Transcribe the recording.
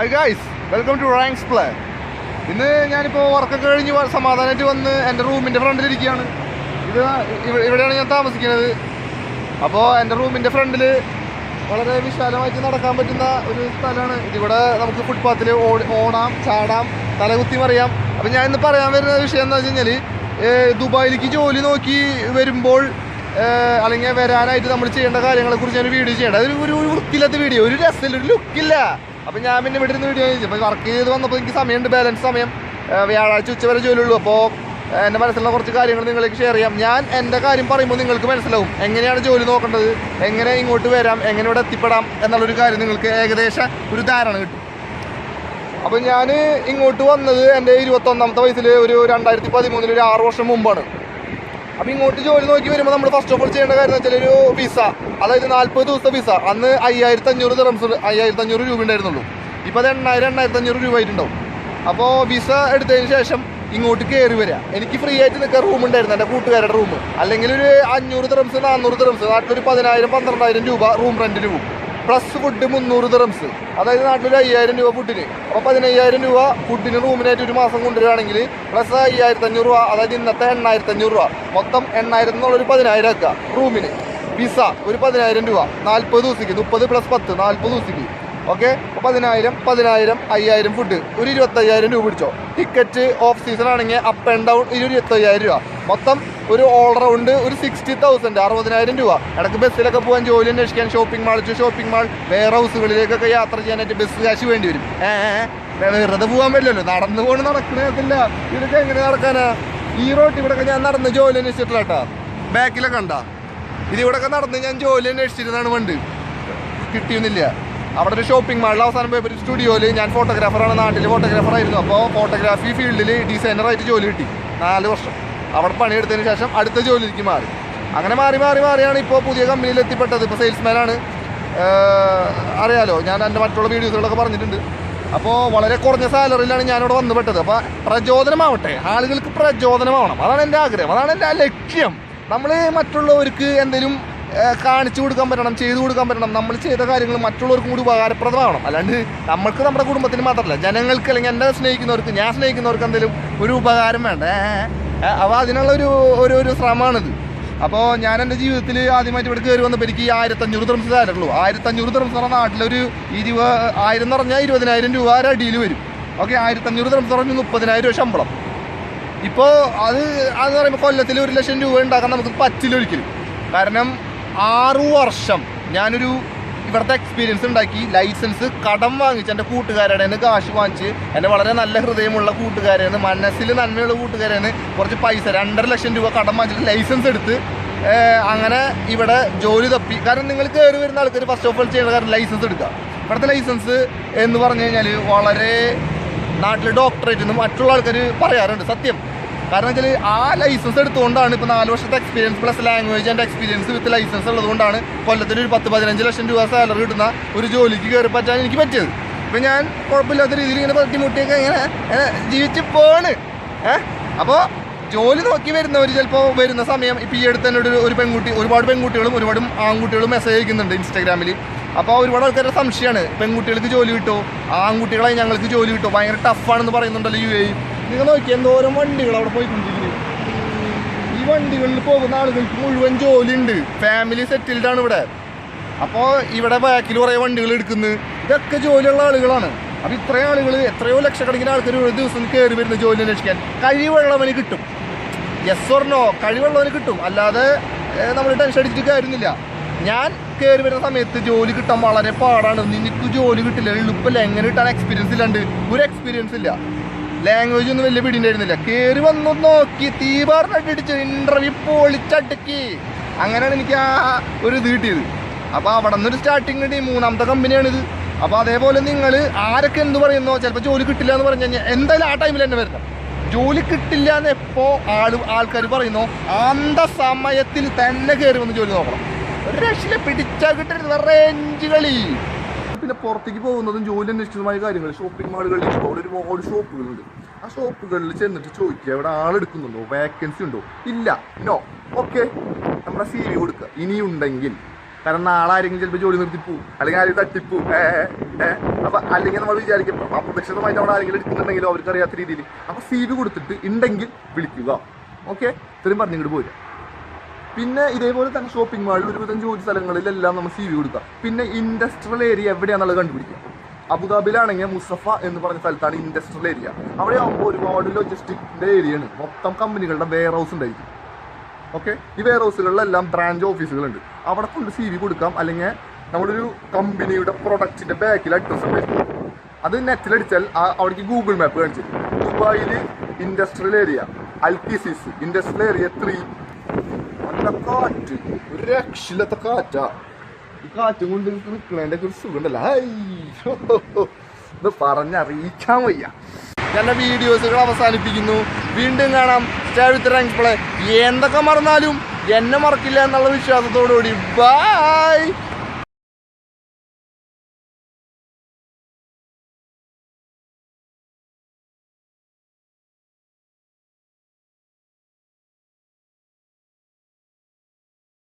Hi guys welcome to ranks play ഇന്ന് ഞാനിപ്പോൾ വർക്കൊക്കെ കഴിഞ്ഞ് സമാധാനമായിട്ട് വന്ന് എന്റെ റൂമിന്റെ ഫ്രണ്ടിലിരിക്കുകയാണ് ഇത് ഇവ- ഇവിടെയാണ് ഞാൻ താമസിക്കുന്നത്. അപ്പോൾ എന്റെ റൂമിന്റെ ഫ്രണ്ടിൽ വളരെ വിശാലമായിട്ട് നടക്കാൻ പറ്റുന്ന ഒരു സ്ഥലമാണ്. ഇതിവിടെ നമുക്ക് ഫുട്പാത്തിൽ ഓടാം ചാടാം തലകുത്തി മറിയാം. അപ്പം ഞാൻ ഇന്ന് പറയാൻ വരുന്ന വിഷയം എന്താ വെച്ച് കഴിഞ്ഞാൽ ദുബായിലേക്ക് ജോലി നോക്കി വരുമ്പോൾ അല്ലെങ്കിൽ വരാനായിട്ട് നമ്മൾ ചെയ്യേണ്ട കാര്യങ്ങളെക്കുറിച്ച് ഞാൻ വീഡിയോ ചെയ്യേണ്ടത് ഒരു ഒരു വൃത്തിയില്ലാത്ത വീഡിയോ ഒരു രസമില്ല ഒരു ലുക്കില്ല അപ്പം ഞാൻ പിന്നെ ഇവിടെ നിന്ന് വീഡിയോ ചോദിച്ചു അപ്പോൾ വർക്ക് ചെയ്ത് വന്നപ്പോൾ എനിക്ക് സമയമുണ്ട് ബാലൻസ് സമയം. വ്യാഴാഴ്ച ഉച്ച വരെ ജോലിയുള്ളൂ അപ്പോൾ എന്റെ മനസ്സിലുള്ള കുറച്ച് കാര്യങ്ങൾ നിങ്ങൾക്ക് ഷെയർ ചെയ്യാം. ഞാൻ എന്റെ കാര്യം പറയുമ്പോൾ നിങ്ങൾക്ക് മനസ്സിലാവും. എങ്ങനെയാണ് ജോലി നോക്കേണ്ടത്? എങ്ങനെ ഇങ്ങോട്ട് വരാം? എങ്ങനെ ഇവിടെ എത്തിപ്പെടാം? എന്നുള്ളൊരു കാര്യം നിങ്ങൾക്ക് ഏകദേശം ഒരു ധാരണ കിട്ടും. അപ്പോൾ ഞാൻ ഇങ്ങോട്ട് വന്നത് എന്റെ ഇരുപത്തൊന്നാമത്തെ വയസ്സിൽ ഒരു രണ്ടായിരത്തി പതിമൂന്നിൽ ഒരു ആറ് വർഷം മുമ്പാണ്. അപ്പോൾ ഇങ്ങോട്ട് ജോലി നോക്കി വരുമ്പോൾ നമ്മൾ ഫസ്റ്റ് ഓഫ് ഓൾ ചെയ്യേണ്ട കാര്യം എന്ന് വെച്ചാൽ ഒരു വിസ അതായത് നാൽപ്പത് ദിവസത്തെ വിസ അന്ന് അയ്യായിരത്തി അഞ്ഞൂറ് ദിറംസ് അയ്യായിരത്തി അഞ്ഞൂറ് രൂപ ഉണ്ടായിരുന്നുള്ളൂ. ഇപ്പോൾ അത് എണ്ണായിരം എണ്ണായിരത്തി അഞ്ഞൂറ് രൂപ ആയിട്ടുണ്ടാവും. അപ്പോൾ വിസ എടുത്തതിന് ശേഷം ഇങ്ങോട്ട് കയറി വരിക എനിക്ക് ഫ്രീ ആയിട്ട് നിൽക്കാൻ റൂം ഉണ്ടായിരുന്നു എന്റെ കൂട്ടുകാരുടെ റൂം അല്ലെങ്കിൽ ഒരു അഞ്ഞൂറ് ദിറംസ് നാനൂറ് ദിറംസ് നാട്ടിലൊരു പതിനായിരം പന്ത്രണ്ടായിരം രൂപ റൂം റെന്റിന് പോകും. പ്ലസ് ഫുഡ് മുന്നൂറ് ദിറംസ് അതായത് നാട്ടിലൊരു അയ്യായിരം രൂപ ഫുഡിന് അപ്പോൾ പതിനയ്യായിരം രൂപ ഫുഡിന് റൂമിനായിട്ട് ഒരു മാസം കൊണ്ടുവരികയാണെങ്കിൽ പ്ലസ് അയ്യായിരത്തഞ്ഞൂറ് രൂപ അതായത് ഇന്നത്തെ എണ്ണായിരത്തഞ്ഞൂറ് രൂപ. മൊത്തം എണ്ണായിരത്തി എന്നുള്ളൊരു പതിനായിരം ആക്കുക റൂമിന് വിസ ഒരു പതിനായിരം രൂപ. നാൽപ്പത് ദിവസത്തേക്ക്. മുപ്പത് പ്ലസ് പത്ത് നാൽപ്പത് ദിവസത്തേക്ക്. ഓക്കെ പതിനായിരം പതിനായിരം അയ്യായിരം ഫുഡ് ഒരു ഇരുപത്തയ്യായിരം രൂപ പിടിച്ചോ. ടിക്കറ്റ് ഓഫ് സീസൺ ആണെങ്കിൽ അപ്പ് ആൻഡ് ഡൗൺ ഒരു ഇരുപത്തയ്യായിരം രൂപ. മൊത്തം ഒരു ഓൾ റൗണ്ട് ഒരു സിക്സ്റ്റി തൗസൻഡ് അറുപതിനായിരം രൂപ. ഇടയ്ക്ക് ബസ്സിലൊക്കെ പോകാൻ ജോലി അന്വേഷിക്കാൻ shopping mall to shopping mall wear ഹൗസുകളിലേക്കൊക്കെ യാത്ര ചെയ്യാനായിട്ട് ബസ് കാശ് വേണ്ടി വരും. ഏ വെറുതെ പോകാൻ പറ്റില്ലല്ലോ. നടന്നു കൊണ്ട് നടക്കണത്തില്ല ഇതൊക്കെ എങ്ങനെ നടക്കാനാ? ഈ റോട്ടിൽ ഇവിടെ ഞാൻ നടന്ന് ജോലി അന്വേഷിച്ചിട്ടില്ല കേട്ടോ. ബാക്കിലൊക്കെ കണ്ടാ. ഇതിവിടെയൊക്കെ നടന്ന് ഞാൻ ജോലി അന്വേഷിച്ചിരുന്നാണ് പണ്ട് കിട്ടിയൊന്നുമില്ല അവിടെ ഒരു ഷോപ്പിംഗ് മാളിൽ അവസാനം പോയപ്പോൾ സ്റ്റുഡിയോയിൽ ഞാൻ ഫോട്ടോഗ്രാഫറാണ് നാട്ടിൽ ഫോട്ടോഗ്രാഫർ ആയിരുന്നു. അപ്പോൾ ഫോട്ടോഗ്രാഫി ഫീൽഡിൽ ഡിസൈനറായിട്ട് ജോലി കിട്ടി. നാല് വർഷം. അവിടെ പണിയെടുത്തതിന് ശേഷം അടുത്ത ജോലിക്ക് മാറി. അങ്ങനെ മാറി മാറി മാറിയാണ് ഇപ്പോൾ പുതിയ കമ്പനിയിൽ എത്തിപ്പെട്ടത്. ഇപ്പോൾ സെയിൽസ്മാനാണ് അറിയാലോ ഞാൻ എന്റെ മറ്റുള്ള വീഡിയോസുകളൊക്കെ പറഞ്ഞിട്ടുണ്ട്. അപ്പോൾ വളരെ കുറഞ്ഞ സാലറിയിലാണ് ഞാനിവിടെ വന്നുപെട്ടത്. അപ്പോൾ പ്രചോദനമാവട്ടെ. ആളുകൾക്ക് പ്രചോദനമാവണം. അതാണ് എന്റെ ആഗ്രഹം. അതാണ് എന്റെ ലക്ഷ്യം. നമ്മൾ മറ്റുള്ളവർക്ക് എന്തെങ്കിലും കാണിച്ചു കൊടുക്കാൻ പറ്റണം ചെയ്തു കൊടുക്കാൻ പറ്റണം നമ്മൾ ചെയ്ത കാര്യങ്ങൾ മറ്റുള്ളവർക്കും കൂടി ഉപകാരപ്രദമാവണം. അല്ലാണ്ട് നമ്മൾക്ക് നമ്മുടെ കുടുംബത്തിന് മാത്രമല്ല ജനങ്ങൾക്ക് അല്ലെങ്കിൽ എന്നെ സ്നേഹിക്കുന്നവർക്ക് ഞാൻ സ്നേഹിക്കുന്നവർക്ക് എന്തെങ്കിലും ഒരു ഉപകാരം വേണ്ട. അപ്പോൾ അതിനുള്ള ഒരു ഒരു ഒരു ശ്രമമാണിത്. അപ്പോൾ ഞാൻ എന്റെ ജീവിതത്തിൽ ആദ്യമായിട്ട് ഇവിടെ കയറി വന്നപ്പോൾ എനിക്ക് ഈ ആയിരത്തഞ്ഞൂറ് ദിറംസ് തരുള്ളൂ ആയിരത്തഞ്ഞൂറ് ദിറംസ് പറഞ്ഞാൽ നാട്ടിലൊരു ഇരുപത് ആയിരം എന്ന് പറഞ്ഞാൽ ഇരുപതിനായിരം രൂപ അടിയിൽ വരും. ഓക്കെ ആയിരത്തഞ്ഞൂറ് ദിറംസ് പറഞ്ഞു മുപ്പതിനായിരം രൂപ ശമ്പളം. ഇപ്പോൾ അത് അതെന്ന് പറയുമ്പോൾ കൊല്ലത്തിൽ ഒരു ലക്ഷം രൂപ ഉണ്ടാക്കാൻ നമുക്ക് പറ്റില്ല ഒരിക്കലും. കാരണം ആറു വർഷം ഞാനൊരു ഇവിടുത്തെ എക്സ്പീരിയൻസ് ഉണ്ടാക്കി. ലൈസൻസ് കടം വാങ്ങിച്ച് എന്റെ കൂട്ടുകാരുടെ നിന്ന് കാശ് വാങ്ങിച്ച് എന്റെ വളരെ നല്ല ഹൃദയമുള്ള കൂട്ടുകാരാണ് മനസ്സിൽ നന്മയുള്ള കൂട്ടുകാരാണ് കുറച്ച് പൈസ രണ്ടര ലക്ഷം രൂപ കടം വാങ്ങിച്ചിട്ട് ലൈസൻസ് എടുത്ത് അങ്ങനെ ഇവിടെ ജോലി തപ്പി. കാരണം നിങ്ങൾ കയറി വരുന്ന ആൾക്കാർ ഫസ്റ്റ് ഓഫ് ഓൾ ചെയ്യേണ്ട കാരണം ലൈസൻസ് എടുക്കുക. ഇവിടുത്തെ ലൈസൻസ് എന്ന് പറഞ്ഞു കഴിഞ്ഞാൽ വളരെ നാട്ടിൽ ഡോക്ടറേറ്റ് എന്ന് മറ്റുള്ള ആൾക്കാർ പറയാറുണ്ട്. സത്യം. കാരണം വെച്ചാൽ ആ ലൈസൻസ് എടുത്തുകൊണ്ടാണ് ഇപ്പോൾ നാല് വർഷത്തെ experience plus language and experience with licence ഉള്ളതുകൊണ്ടാണ് കൊല്ലത്തിൽ ഒരു പത്ത് പതിനഞ്ച് ലക്ഷം രൂപ സാലറി കിട്ടുന്ന ഒരു ജോലിക്ക് കയറി പറ്റാൻ എനിക്ക് പറ്റിയത്. ഇപ്പം ഞാൻ കുഴപ്പമില്ലാത്ത രീതിയിൽ ഇങ്ങനെ തട്ടിമുട്ടിയൊക്കെ ഇങ്ങനെ ഇങ്ങനെ ജീവിച്ച് പോണ്. ഏഹ് അപ്പോൾ ജോലി നോക്കി വരുന്നവർ ചിലപ്പോൾ വരുന്ന സമയം ഇപ്പോൾ ഈ അടുത്ത് തന്നെ ഒരു ഒരു പെൺകുട്ടി ഒരുപാട് പെൺകുട്ടികളും ഒരുപാട് ആൺകുട്ടികളും മെസ്സേജ് അയക്കുന്നുണ്ട് ഇൻസ്റ്റാഗ്രാമിൽ അപ്പോൾ ഒരുപാട് ആൾക്കാരുടെ സംശയമാണ്. പെൺകുട്ടികൾക്ക് ജോലി കിട്ടുമോ ആൺകുട്ടികളെ ഞങ്ങൾക്ക് ജോലി കിട്ടുമോ ഭയങ്കര ടഫാണെന്ന് പറയുന്നുണ്ടല്ലോ യു എ നിങ്ങൾ നോക്കി എന്തോരം വണ്ടികൾ അവിടെ പോയിക്കൊണ്ടിരിക്കുന്നത് ഈ വണ്ടികളിൽ പോകുന്ന ആളുകൾക്ക് മുഴുവൻ ജോലി ഉണ്ട് ഫാമിലി സെറ്റിൽഡ് ആണ് ഇവിടെ. അപ്പോൾ ഇവിടെ ബാക്കിൽ കുറേ വണ്ടികൾ എടുക്കുന്നു. ഇതൊക്കെ ജോലിയുള്ള ആളുകളാണ്. അപ്പോൾ ഇത്രയും ആളുകൾ എത്രയോ ലക്ഷക്കണക്കിന് ആൾക്കാർ ഒരു ദിവസം കയറി വരുന്ന ജോലി അന്വേഷിക്കാൻ കഴിവുള്ളവന് കിട്ടും. യെസ് ഓർണോ കഴിവുള്ളവന് കിട്ടും. അല്ലാതെ നമ്മൾ ടെൻഷൻ അടിച്ചിട്ട് കാര്യമൊന്നുമില്ല. ഞാൻ കയറി വരുന്ന സമയത്ത് ജോലി കിട്ടാൻ വളരെ പാടാണ്. നിനക്ക് ജോലി കിട്ടില്ല. എളുപ്പമില്ല? എങ്ങനെ കിട്ടാൻ എക്സ്പീരിയൻസ് ഇല്ലാണ്ട്? ഒരു എക്സ്പീരിയൻസ് ഇല്ല. ലാംഗ്വേജ് ഒന്നും വലിയ പിടിയുണ്ടായിരുന്നില്ല. കയറി വന്നു നോക്കി തീ പറഞ്ഞിട്ടടിച്ചു ഇന്റർവ്യൂ പൊളിച്ചടുക്കി. അങ്ങനെയാണ് എനിക്ക് ആ ഒരു ഇത് കിട്ടിയത്. അപ്പോൾ അവിടെ നിന്നൊരു സ്റ്റാർട്ടിങ് കിട്ടി. മൂന്നാമത്തെ കമ്പനിയാണിത് അപ്പോൾ അതേപോലെ നിങ്ങൾ ആരൊക്കെ എന്ത് പറയുന്നോ ചിലപ്പോൾ ജോലി കിട്ടില്ല എന്ന് പറഞ്ഞു കഴിഞ്ഞാൽ എന്തായാലും ആ ടൈമിൽ തന്നെ വരണം. ജോലി കിട്ടില്ല എന്ന് എപ്പോ ആൾ ആൾക്കാർ പറയുന്നോ അന്ത സമയത്തിൽ തന്നെ കയറി വന്ന് ജോലി നോക്കണം. ഒരു രക്ഷയില്ല പിടിച്ചാൽ കിട്ടരുത് റേഞ്ച് കളി പിന്നെ പുറത്തേക്ക് പോകുന്നതും ജോലി അന്വേഷിച്ചതുമായ കാര്യങ്ങൾ. ഷോപ്പിംഗ് മാളുകളിൽ അവിടെ ഒരുപാട് ഷോപ്പുകളുണ്ട് ആ ഷോപ്പുകളിൽ ചെന്നിട്ട് ചോദിക്കുക ഇവിടെ ആളെടുക്കുന്നുണ്ടോ വേക്കൻസി ഉണ്ടോ? ഇല്ല. നോ ഓക്കെ നമ്മുടെ സി വി കൊടുക്കുക. ഇനിയുണ്ടെങ്കിൽ. കാരണം നാളെ ആരെങ്കിലും ചിലപ്പോൾ ജോലി നിർത്തിപ്പോവും അല്ലെങ്കിൽ ആരും ഏ അപ്പൊ അല്ലെങ്കിൽ നമ്മൾ വിചാരിക്കും അപ്രതീക്ഷിതമായിട്ട് നമ്മൾ ആരെങ്കിലും എടുക്കുന്നുണ്ടെങ്കിലോ അവർക്ക് അറിയാത്ത രീതിയിൽ. അപ്പൊ സി വി കൊടുത്തിട്ട് ഉണ്ടെങ്കിൽ വിളിക്കുക. ഓക്കെ ഇത്രയും പറഞ്ഞിങ്ങോട്ട് പോരുക. പിന്നെ ഇതേപോലെ തന്നെ ഷോപ്പിംഗ് മാളിൽ ഒരുവിധം ജോലി സ്ഥലങ്ങളിലെല്ലാം നമ്മൾ സി വി കൊടുക്കുക പിന്നെ ഇൻഡസ്ട്രിയൽ ഏരിയ എവിടെയാണെന്നുള്ളത് കണ്ടുപിടിക്കുക അബുദാബിയിലാണെങ്കിൽ മുസഫ എന്ന് പറഞ്ഞ സ്ഥലത്താണ് ഇൻഡസ്ട്രിയൽ ഏരിയ അവിടെ ആകുമ്പോൾ ഒരുപാട് ലോജിസ്റ്റിക്സിന്റെ ഏരിയയാണ് മൊത്തം കമ്പനികളുടെ വെയർ ഹൗസ് ഉണ്ടായിരിക്കും. ഓക്കെ ഈ വെയർ ഹൗസുകളിലെല്ലാം ബ്രാഞ്ച് ഓഫീസുകളുണ്ട് അവിടെ കൊണ്ട് സി വി കൊടുക്കാം. അല്ലെങ്കിൽ നമ്മളൊരു കമ്പനിയുടെ പ്രൊഡക്റ്റിന്റെ ബാക്കിൽ അഡ്രസ് ഉണ്ടായിരിക്കും അത് നെറ്റിലടിച്ചാൽ അവിടേക്ക് ഗൂഗിൾ മാപ്പ് കാണിച്ചു ദുബായിൽ industrial area Al Al Qusais industrial area three നല്ല കാറ്റ്. ഒരു രക്ഷയില്ലാത്ത കാറ്റാ. ഈ കാറ്റും കൊണ്ട് നിൽക്കണതിന്റെ ഒരു സുഖമുണ്ടല്ലോ. ഹൈ. ഇത് പറഞ്ഞറിയിക്കാൻ വയ്യ. എന്റെ വീഡിയോസുകൾ അവസാനിപ്പിക്കുന്നു. വീണ്ടും കാണാം. സ്റ്റേ വിത്ത് റാങ്ക് എന്തൊക്കെ മറന്നാലും എന്നെ മറക്കില്ല എന്നുള്ള വിശ്വാസത്തോടുകൂടി. ബൈ